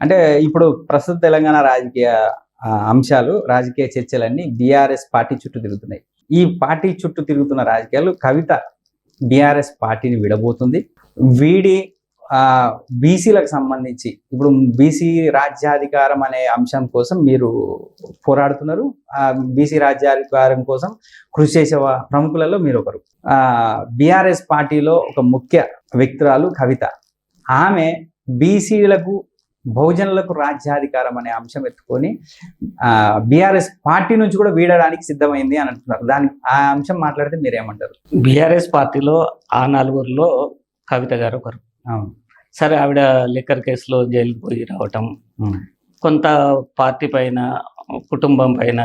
అంటే ఇప్పుడు ప్రస్తుత తెలంగాణ రాజకీయ అంశాలు రాజకీయ చర్చలన్నీ బీఆర్ఎస్ పార్టీ చుట్టూ తిరుగుతున్నాయి. ఈ పార్టీ చుట్టూ తిరుగుతున్న రాజకీయాలు కవిత బీఆర్ఎస్ పార్టీని విడబోతుంది. వీడి బీసీలకు సంబంధించి ఇప్పుడు బీసీ రాజ్యాధికారం అనే అంశం కోసం మీరు పోరాడుతున్నారు. బీసీ రాజ్యాధికారం కోసం కృషి చేసే ప్రముఖులలో మీరు ఒకరు. బీఆర్ఎస్ పార్టీలో ఒక ముఖ్య వ్యక్తురాలు కవిత. ఆమె బీసీలకు బహుజనులకు రాజ్యాధికారం అనే అంశం ఎత్తుకొని ఆ బీఆర్ఎస్ పార్టీ నుంచి కూడా వీడడానికి సిద్ధమైంది అని అంటున్నారు. దాని ఆ అంశం మాట్లాడితే మీరేమంటారు? బీఆర్ఎస్ పార్టీలో ఆ నలుగురిలో కవిత గారు ఒకరు. సరే ఆవిడ లిక్కర్ కేసులో జైలుకి పోయి రావటం. కొంత పార్టీ పైన కుటుంబం పైన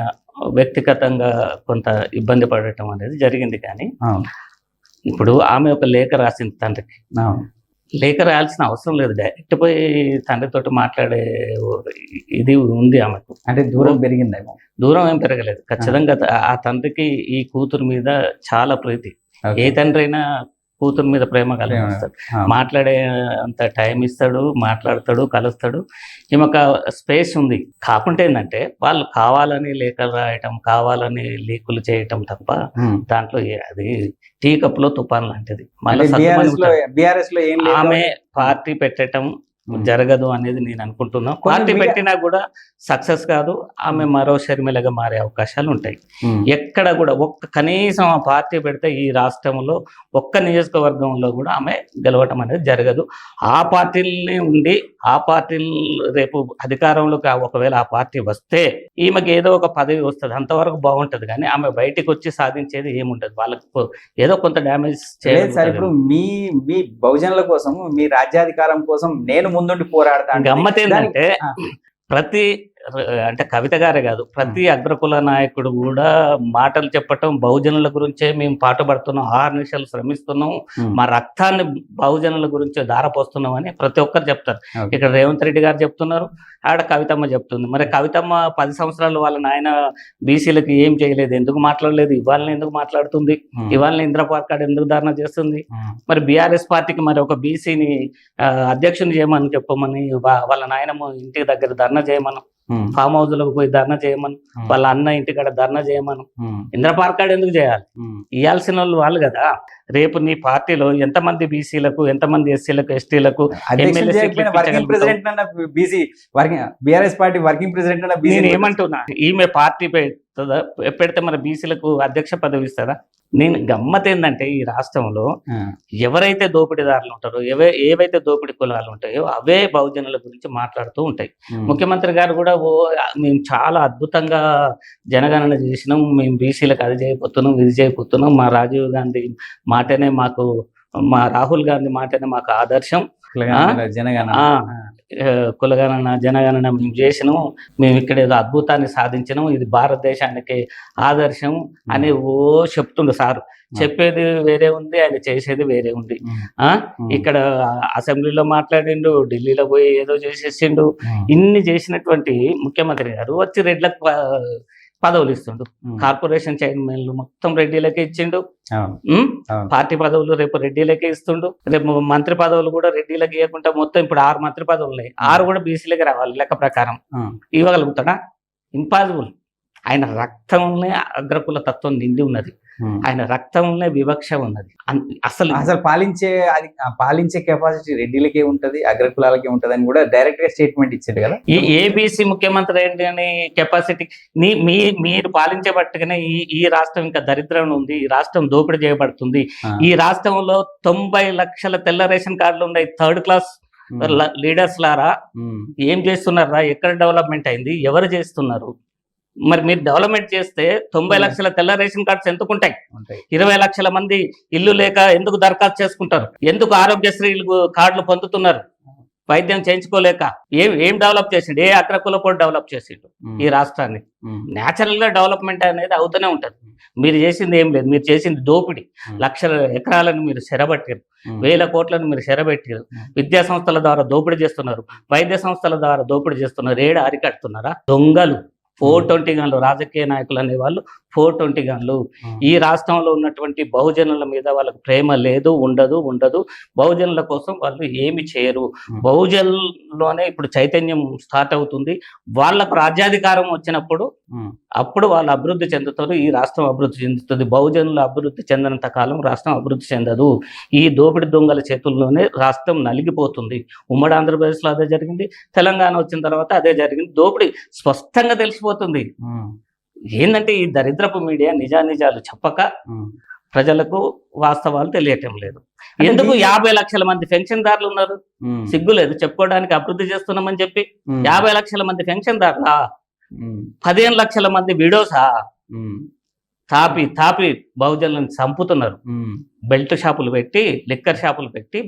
వ్యక్తిగతంగా కొంత ఇబ్బంది పడటం అనేది జరిగింది కానీ ఇప్పుడు ఆమె ఒక లేఖ రాసింది తండ్రికి. లేఖ రాయాల్సిన అవసరం లేదు. డైరెక్ట్ పోయి తండ్రితోటి మాట్లాడే ఇది ఉంది ఆమెకు. అంటే దూరం పెరిగిందేమో. దూరం ఏం పెరగలేదు. ఖచ్చితంగా ఆ. తండ్రికి ఈ కూతురు మీద చాలా ప్రీతి. ఏ తండ్రి అయినా కూతురు మీద ప్రేమ కలిగిస్తాడు. మాట్లాడే అంత టైం ఇస్తాడు మాట్లాడతాడు కలుస్తాడు ఈమెకు స్పేస్ ఉంది కాకుంటే ఏంటంటే వాళ్ళు కావాలని లేఖలు రాయటం కావాలని లీకులు చేయటం తప్ప. దాంట్లో అది టీ కప్పులో తుఫాన్ లాంటిది మళ్ళీ లో లో ఆమె పార్టీ పెట్టడం. జరగదు అనేది నేను అనుకుంటున్నా. పార్టీ పెట్టినా కూడా సక్సెస్ కాదు ఆమె మరో షర్మిలగా మారే అవకాశాలు ఉంటాయి. ఎక్కడ కూడా ఒక్క కనీసం ఆ పార్టీ పెడితే ఈ రాష్ట్రంలో ఒక్క నియోజకవర్గంలో కూడా ఆమె గెలవటం అనేది జరగదు. ఆ పార్టీలనే ఉండి ఆ పార్టీ రేపు అధికారంలోకి ఒకవేళ ఆ పార్టీ వస్తే ఈమెకి ఏదో ఒక పదవి వస్తుంది అంతవరకు బాగుంటది. కానీ ఆమె బయటికి వచ్చి సాధించేది ఏముంటది? వాళ్ళకి ఏదో కొంత డ్యామేజ్ లేదు సార్ ఇప్పుడు మీ మీ బహుజనుల కోసం మీ రాజ్యాధికారం కోసం నేను ముందుండి పోరాడతా అంటే గమ్మత్ ఏంటంటే. ప్రతి అంటే కవిత గారే కాదు ప్రతి అగ్రకుల నాయకుడు కూడా మాటలు చెప్పటం బహుజనుల గురించే మేము పాటుపడుతున్నాం ఆరు నిమిషాలు శ్రమిస్తున్నాం. మా రక్తాన్ని బహుజనుల గురించి ధారపోస్తున్నాం అని ప్రతి ఒక్కరు చెప్తారు. ఇక్కడ రేవంత్ రెడ్డి గారు చెప్తున్నారు ఆడ కవితమ్మ చెప్తుంది మరి కవితమ్మ పది సంవత్సరాలు వాళ్ళ నాయన బీసీలకు ఏం చేయలేదు ఎందుకు మాట్లాడలేదు ఇవాళ ఎందుకు మాట్లాడుతుంది. ఇవాళ ఇంద్ర పార్కాడ్ ఎందుకు ధారణ చేస్తుంది. మరి బీఆర్ఎస్ పార్టీకి మరి ఒక బీసీని అధ్యక్షుని చేయమని చెప్పమని వాళ్ళ నాయనమ్మ ఇంటికి దగ్గర ధర్నా చేయమను. ఫామ్ హౌస్లకు పోయి ధర్నా చేయమను. వాళ్ళ అన్న ఇంటికాడ ధర్నా చేయమను ఉమ్. ఇంద్ర పార్కాడ్ ఎందుకు చేయాలి. ఇవ్వాల్సిన వాళ్ళు వాళ్ళు కదా రేపు నీ పార్టీలో ఎంతమంది బీసీలకు ఎంతమంది ఎస్సీలకు ఎస్టీలకు BC working BRS party working president నేను ఏమంటున్నా ఈమె పార్టీ పెడుతుందా పెడితే మన బీసీలకు అధ్యక్ష పదవి ఇస్తారా? నేను గమ్మత్ ఏంటంటే ఈ రాష్ట్రంలో ఎవరైతే దోపిడీదారులు ఉంటారో ఏవే ఏవైతే దోపిడీ కులాలు ఉంటాయో అవే బహుజనుల గురించి మాట్లాడుతూ ఉంటాయి. ముఖ్యమంత్రి గారు కూడా ఓ మేము చాలా అద్భుతంగా జనగణన చేసినాం మేము బీసీలకు అది చేయబోతున్నాం ఇది చేయబోతున్నాం మా రాజీవ్ గాంధీ మాటనే మాకు మా రాహుల్ గాంధీ మాటనే మాకు ఆదర్శం. కులగణన జనగణన. మేము చేసినాం మేము ఇక్కడ ఏదో అద్భుతాన్ని సాధించినాం ఇది భారతదేశానికి ఆదర్శం అని ఓ చెప్తుండు సార్. చెప్పేది వేరే ఉంది ఆయన చేసేది వేరే ఉంది. ఆ? ఇక్కడ అసెంబ్లీలో మాట్లాడిండు ఢిల్లీలో పోయి ఏదో చేసేసిండు. ఇన్ని చేసినటువంటి ముఖ్యమంత్రి గారు వచ్చి రెడ్లకు పదవులు ఇస్తుండు. కార్పొరేషన్ చైర్మన్లు మొత్తం రెడ్డిలకే ఇచ్చిండు. పార్టీ పదవులు రేపు రెడ్డిలకే ఇస్తుండు. రేపు మంత్రి పదవులు కూడా రెడ్డిలకి ఇవ్వకుండా మొత్తం ఇప్పుడు ఆరు మంత్రి పదవులు. ఉన్నాయి ఆరు కూడా బీసీలకి రావాలి లెక్క ప్రకారం. ఇవ్వగలుగుతాడా? ఇంపాసిబుల్ ఆయన రక్తంలోనే అగ్రకుల తత్వం నిండి ఉన్నది. ఆయన రక్తంలోనే వివక్ష ఉన్నది. అసలు అసలు పాలించే అది పాలించే కెపాసిటీ రెడ్డిలకే ఉంటది అగ్రకులాలకే ఉంటది అని కూడా డైరెక్ట్గా స్టేట్మెంట్ ఇచ్చాడు కదా. ఈ ఏబీసీ ముఖ్యమంత్రి ఏంటి అని కెపాసిటీ నీ మీ మీరు పాలించబట్టుగానే ఈ ఈ రాష్ట్రం ఇంకా దరిద్రం ఉంది ఈ రాష్ట్రం దోపిడీ చేయబడుతుంది. ఈ రాష్ట్రంలో తొంభై లక్షల తెల్ల రేషన్ కార్డులు ఉన్నాయి థర్డ్ క్లాస్. లీడర్స్ లారా. ఉమ్. ఏం చేస్తున్నారా? ఎక్కడ డెవలప్మెంట్ అయింది? ఎవరు చేస్తున్నారు? మరి మీరు డెవలప్మెంట్ చేస్తే తొంభై Hmm. లక్షల తెల్ల రేషన్ కార్డ్స్ ఎందుకుంటాయి ఉంటాయి. ఇరవై లక్షల మంది ఇల్లు లేక ఎందుకు దరఖాస్తు చేసుకుంటారు? ఎందుకు ఆరోగ్యశ్రీ కార్డులు పొందుతున్నారు? వైద్యం చేయించుకోలేక ఏం ఏం డెవలప్ చేసిండు? ఏ అగ్రకుల కూడా డెవలప్ చేసిండు? ఉమ్. ఈ రాష్ట్రాన్ని. న్యాచురల్గా డెవలప్మెంట్ అనేది అవుతూనే ఉంటది. మీరు చేసింది ఏం లేదు. మీరు చేసింది దోపిడీ. Hmm. లక్షల ఎకరాలను మీరు చెరబట్టారు. వేల కోట్లను మీరు చెరబెట్టారు. Hmm. విద్యా సంస్థల ద్వారా దోపిడీ చేస్తున్నారు. వైద్య సంస్థల ద్వారా దోపిడీ చేస్తున్నారు. ఏడ అరికడుతున్నారా దొంగలు. ఫోర్ ట్వంటీ గంటలు రాజకీయ నాయకులు అనే వాళ్ళు ఫోర్ ట్వంటీ గన్లు. ఈ రాష్ట్రంలో ఉన్నటువంటి బహుజనుల మీద వాళ్ళకి ప్రేమ లేదు ఉండదు ఉండదు. బహుజనుల కోసం వాళ్ళు ఏమి చేయరు. బహుజనుల్లోనే ఇప్పుడు చైతన్యం స్టార్ట్ అవుతుంది. వాళ్ళకు రాజ్యాధికారం వచ్చినప్పుడు అప్పుడు వాళ్ళు అభివృద్ధి చెందుతారు. ఈ రాష్ట్రం అభివృద్ధి చెందుతుంది. బహుజనులు అభివృద్ధి చెందినంత కాలం రాష్ట్రం అభివృద్ధి చెందదు. ఈ దోపిడి దొంగల చేతుల్లోనే రాష్ట్రం నలిగిపోతుంది. ఉమ్మడి ఆంధ్రప్రదేశ్లో అదే జరిగింది. తెలంగాణ వచ్చిన తర్వాత అదే జరిగింది. దోపిడి స్పష్టంగా తెలిసిపోతుంది. ఏంటంటే ఈ దరిద్రపు మీడియా నిజానిజాలు చెప్పక. ప్రజలకు వాస్తవాలు తెలియటం లేదు. ఎందుకు యాభై లక్షల మంది పెన్షన్దారులు ఉన్నారు? ఉమ్, సిగ్గు లేదు. చెప్పుకోవడానికి అభివృద్ధి చేస్తున్నామని చెప్పి యాభై లక్షల మంది పెన్షన్దారులా? ఉమ్, పదిహేను లక్షల మంది విడోసా? తాపి తాపి బహుజనులను చంపుతున్నారు. బెల్ట్ షాపులు పెట్టి లిక్కర్ షాపులు పెట్టి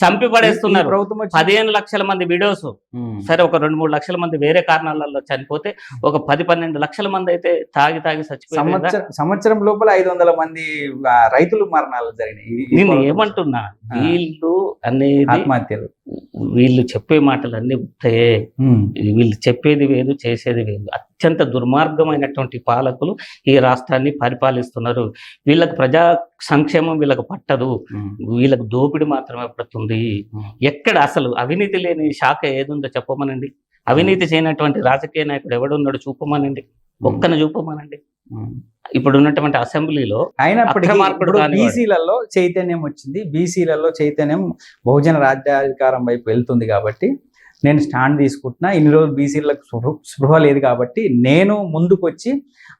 చంపి ఈ పడేస్తున్నారు పదిహేను లక్షల మంది విడోస్. ఉమ్, సరే ఒక రెండు మూడు లక్షల మంది వేరే కారణాలలో చనిపోతే ఒక పది పన్నెండు లక్షల మంది అయితే తాగి తాగి చచ్చిపోయారు కదా. సంవత్సరం లోపల ఐదు వందల మంది రైతులు మరణాలు జరిగినాయి. నేను ఏమంటున్నా. వీళ్ళు అనేది ఆత్మహత్యలు. వీళ్ళు చెప్పే మాటలు అన్ని ఉమ్, వీళ్ళు చెప్పేది వేరు చేసేది వేరు. అత్యంత దుర్మార్గమైనటువంటి పాలకులు ఈ రాష్ట్రాన్ని పరిపాలిస్తున్నారు. వీళ్ళకి ప్రజా సంక్షేమం వీళ్ళకి పట్టదు. వీళ్ళకి దోపిడి మాత్రమే పడుతుంది. ఎక్కడ అసలు అవినీతి లేని శాఖ ఏదుందో చెప్పమనండి. అవినీతి చేయనటువంటి రాజకీయ నాయకుడు ఎవడున్నాడు చూపమనండి. ఒక్కను చూపమనండి. ఇప్పుడు ఉన్నటువంటి అసెంబ్లీలో అయినప్పటికీ. బీసీలలో చైతన్యం వచ్చింది. బీసీలలో చైతన్యం బహుజన రాజ్యాధికారం వైపు వెళ్తుంది కాబట్టి నేను స్టాండ్ తీసుకుంటున్నా. ఇన్ని రోజులు బీసీలకు స్పృహ లేదు కాబట్టి నేను ముందుకు వచ్చి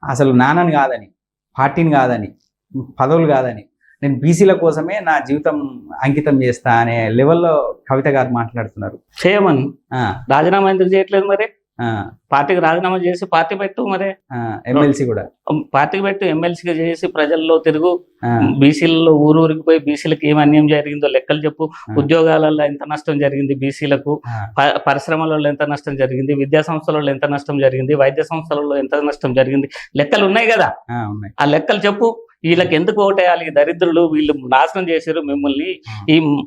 అసలు నాన్నని కాదని పార్టీని కాదని పదవులు కాదని. నేను బీసీల కోసమే నా జీవితం అంకితం చేస్తా అనే లెవెల్లో కవిత గారు మాట్లాడుతున్నారు. చేయమని. రాజీనామా ఎందుకు చేయట్లేదు మరి? పార్టీకి రాజీనామా చేసి పార్టీ పెట్టు మరి. ఎమ్మెల్సీ కూడా. పార్టీకి పెట్టు ఎమ్మెల్సీగా చేసి ప్రజల్లో తిరుగు. బీసీలలో ఊరూరికి పోయి బీసీలకు ఏం అన్యాయం జరిగిందో లెక్కలు చెప్పు. ఉద్యోగాలలో ఎంత నష్టం జరిగింది బీసీలకు? పరిశ్రమలలో ఎంత నష్టం జరిగింది? విద్యా సంస్థలలో ఎంత నష్టం జరిగింది? వైద్య సంస్థలలో ఎంత నష్టం జరిగింది? లెక్కలు ఉన్నాయి కదా. ఆ లెక్కలు చెప్పు. వీళ్ళకి ఎందుకు ఓటేయాలి? దరిద్రులు వీళ్ళు నాశనం చేశారు మిమ్మల్ని. ఈ మ్-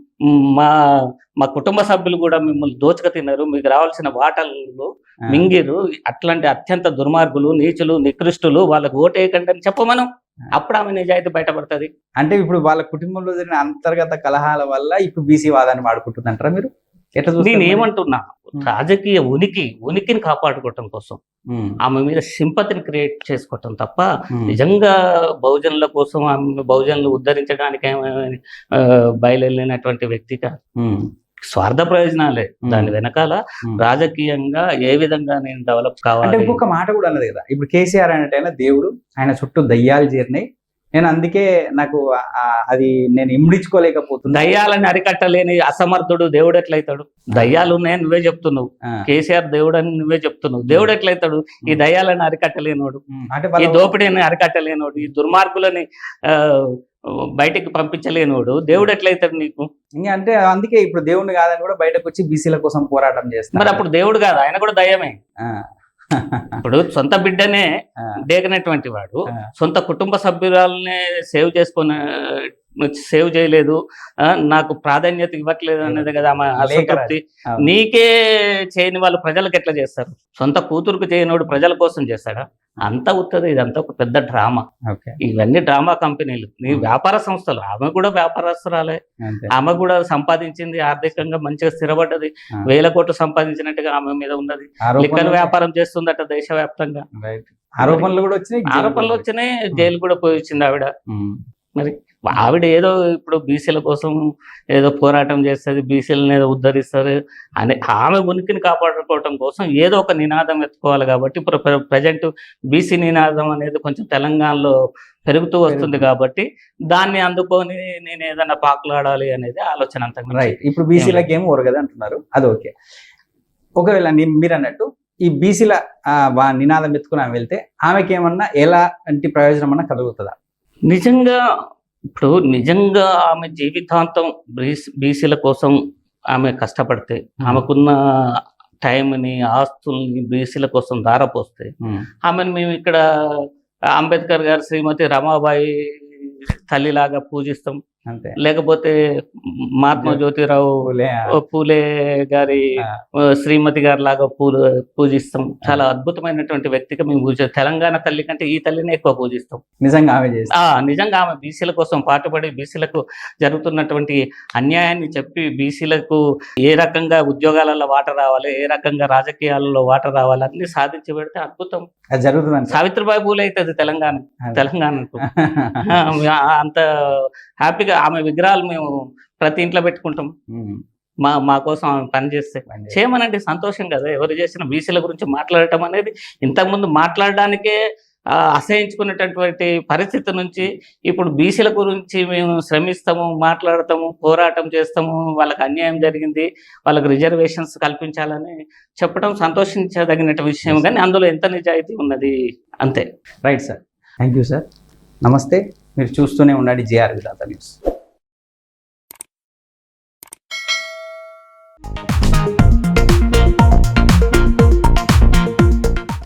మా కుటుంబ సభ్యులు కూడా మిమ్మల్ని దోచుక తిన్నారు. మీకు రావాల్సిన వాటలు మింగిరు అట్లాంటి అత్యంత దుర్మార్గులు నీచులు నికృష్టులు వాళ్ళకి ఓటేయకండి అని చెప్పమను. అప్పుడు ఆమె నిజాయితీ బయటపడుతుంది. అంటే ఇప్పుడు వాళ్ళ కుటుంబంలో జరిగిన అంతర్గత కలహాల వల్ల ఇప్పుడు బీసీ వాదాన్ని వాడుకుంటుందంటారా మీరు? నేను? ఏమంటున్నా రాజకీయ ఉనికి ఉనికిని కాపాడుకోవటం కోసం ఆమె మీద సింపతిని క్రియేట్ చేసుకోవటం తప్ప నిజంగా బహుజనుల కోసం ఆమె బహుజనులు ఉద్ధరించడానికి బయలుదేరినటువంటి వ్యక్తి కాదు స్వార్థ ప్రయోజనాలే. దాని వెనకాల. రాజకీయంగా ఏ విధంగా నేను డెవలప్ అంటే కావాలి? ఇంకొక మాట కూడా అన్నది కదా. ఇప్పుడు కేసీఆర్ అనేటైనా దేవుడు ఆయన చుట్టూ దయ్యాలు చేరినాయి నేను అందుకే నాకు అది నేను ఇమిడించుకోలేకపోతున్నా. దయ్యాలని అరికట్టలేని అసమర్థుడు దేవుడు ఎట్లయితాడు? దయ్యాలు ఉన్నాయని నువ్వే చెప్తున్నావు. కేసీఆర్ దేవుడు అని నువ్వే చెప్తున్నావు. దేవుడు ఎట్లయితాడు? ఈ దయ్యాలను అరికట్టలేనోడు. ఈ దోపిడీని అరికట్టలేనోడు. ఈ దుర్మార్గులని బయటికి పంపించలేనోడు. దేవుడు ఎట్లయితాడు నీకు? ఇంకా అంటే అందుకే ఇప్పుడు దేవుని కాదని కూడా బయటకు వచ్చి బీసీల కోసం పోరాటం మరి చేస్తారు అప్పుడు దేవుడు కాదు. ఆయన కూడా దయ్యమే. ఇప్పుడు సొంత బిడ్డనే ఆ, డేగనటువంటి వాడు. సొంత కుటుంబ సభ్యురాలనే సేవ్ చేసుకొని సేవ్ చేయలేదు నాకు ప్రాధాన్యత ఇవ్వట్లేదు అనేది కదా ఆమె అసంతృప్తి. నీకే చేయని వాళ్ళు ప్రజలకు ఎట్లా చేస్తారు? సొంత కూతురుకు చేయనోడు ప్రజల కోసం చేస్తాడా? అంతా ఉత్తది ఇదంతా ఒక పెద్ద డ్రామా. ఇవన్నీ డ్రామా కంపెనీలు. నీ వ్యాపార సంస్థలు. ఆమె కూడా వ్యాపారస్తురాలే. ఆమె కూడా సంపాదించింది ఆర్థికంగా మంచిగా స్థిరపడ్డది. వేల కోట్లు సంపాదించినట్టుగా ఆమె మీద ఉన్నది. లిక్కర్ ఆరోపణలు వ్యాపారం చేస్తుందట దేశవ్యాప్తంగా. ఆరోపణలు కూడా వచ్చినాయి ఆరోపణలు వచ్చినాయి జైలు కూడా పోయి వచ్చింది ఆవిడ. ఉమ్, ఆవిడ ఏదో ఇప్పుడు బీసీల కోసం ఏదో పోరాటం చేస్తుంది బీసీలను ఏదో ఉద్ధరిస్తారు అని ఆమె ఉనికిని కాపాడుకోవటం కోసం ఏదో ఒక నినాదం ఎత్తుకోవాలి కాబట్టి ఇప్పుడు ప్రజెంట్ బీసీ నినాదం అనేది కొంచెం తెలంగాణలో పెరుగుతూ వస్తుంది. కాబట్టి దాన్ని అందుకొని నేను ఏదైనా పాకులాడాలి అనేది ఆలోచన అంత రైట్ ఇప్పుడు బీసీలకి ఏమో ఒరగదు అంటున్నారు. అది ఓకే. ఒకవేళ మీరు అన్నట్టు ఈ బీసీల నినాదం ఎత్తుకుని ఆమె వెళ్తే ఆమెకి ఏమన్నా ఎలాంటి ప్రయోజనం అన్నా కలుగుతుందా? నిజంగా ఇప్పుడు నిజంగా ఆమె జీవితాంతం బీసీ బీసీల కోసం ఆమె కష్టపడితే ఆమెకున్న టైంని ఆస్తుల్ని బీసీల కోసం ధారపోస్తే ఆమెను మేము ఇక్కడ అంబేద్కర్ గారు శ్రీమతి రమాబాయి తల్లిలాగా పూజిస్తాం. లేకపోతే మహాత్మా జ్యోతిరావు పూలే, గారి శ్రీమతి గారి లాగా పూలు పూజిస్తాం. చాలా అద్భుతమైనటువంటి వ్యక్తిగా మేము పూజ తెలంగాణ తల్లి కంటే ఈ తల్లిని ఎక్కువ పూజిస్తాం. నిజంగా ఆమె నిజంగా ఆమె బీసీల కోసం పాటుపడి బీసీలకు జరుగుతున్నటువంటి అన్యాయాన్ని చెప్పి బీసీలకు ఏ రకంగా ఉద్యోగాలలో వాట రావాలి ఏ రకంగా రాజకీయాలలో వాట రావాలి అన్ని సాధించి పెడితే అద్భుతం. అది జరుగుతుందంట. సావిత్రిబాయి పూలే అవుతుంది తెలంగాణ. తెలంగాణకు. ఆ- అంత హ్యాపీగా ఆమె విగ్రహాలు మేము ప్రతి ఇంట్లో పెట్టుకుంటాం. మా మా కోసం ఆమె పని చేస్తే. బండి. చేయమనండి సంతోషం కదా. ఎవరు చేసిన బీసీల గురించి మాట్లాడటం అనేది ఇంతకుముందు మాట్లాడడానికే అసహించుకునేటటువంటి పరిస్థితి నుంచి ఇప్పుడు బీసీల గురించి మేము శ్రమిస్తాము మాట్లాడతాము పోరాటం చేస్తాము వాళ్ళకి అన్యాయం జరిగింది వాళ్ళకి రిజర్వేషన్స్ కల్పించాలని చెప్పడం సంతోషించదగిన విషయం. కానీ అందులో ఎంత నిజాయితీ ఉన్నది? అంతే. Right sir thank you sir నమస్తే మీరు చూస్తూనే ఉండండి జేఆర్ విధాత న్యూస్.